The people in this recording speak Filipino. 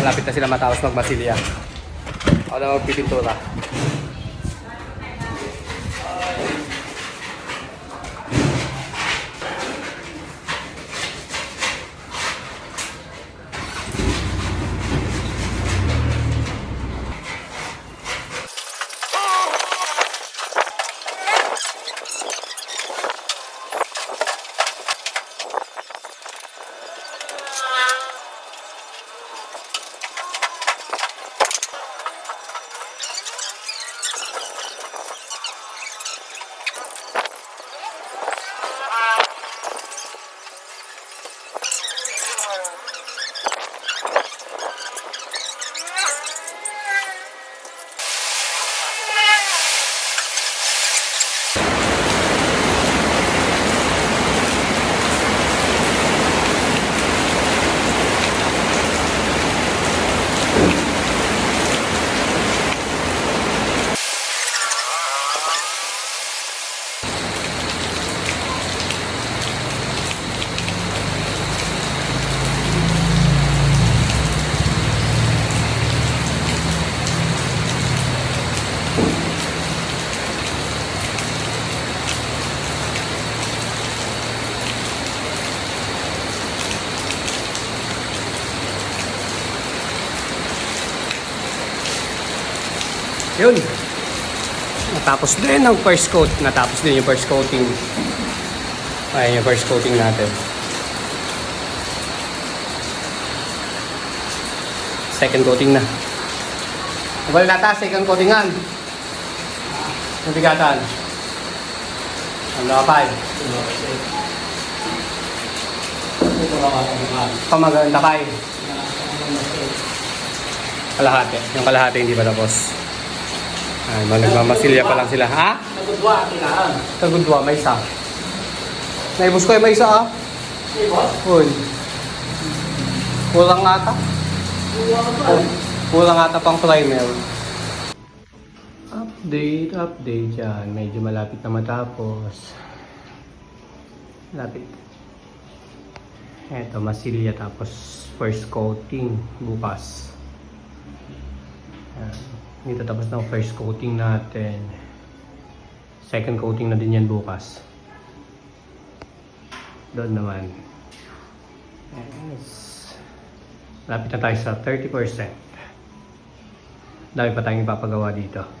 Malapit na sila matapos magmasilya. Ako na magpipintura. Yun. Natapos din ang first coat. Natapos din yung first coating. Ayan yung first coating natin. Second coating na. Well, nata, second coatingan. Ang bigatan. Ang nakapay. Pamaganda kay. Kalahati. Yung kalahati hindi pa tapos. Ay, mga nagmamasilya pa lang sila. Ha? Nagudwa, kailangan. Kagudwa, may isa. Naibos ko yung may isa ah. Hey, boss. Uy. Kulang ata. Kulang ata pang primer. Update, update yan. Medyo malapit na matapos. Malapit. Eto, masilya tapos first coating bukas. Yan. Dito tapos na first coating natin. Second coating na din yan bukas. Doon naman. Yes. Lapit na tayo sa 30%. Dami pa tayong ipapagawa dito.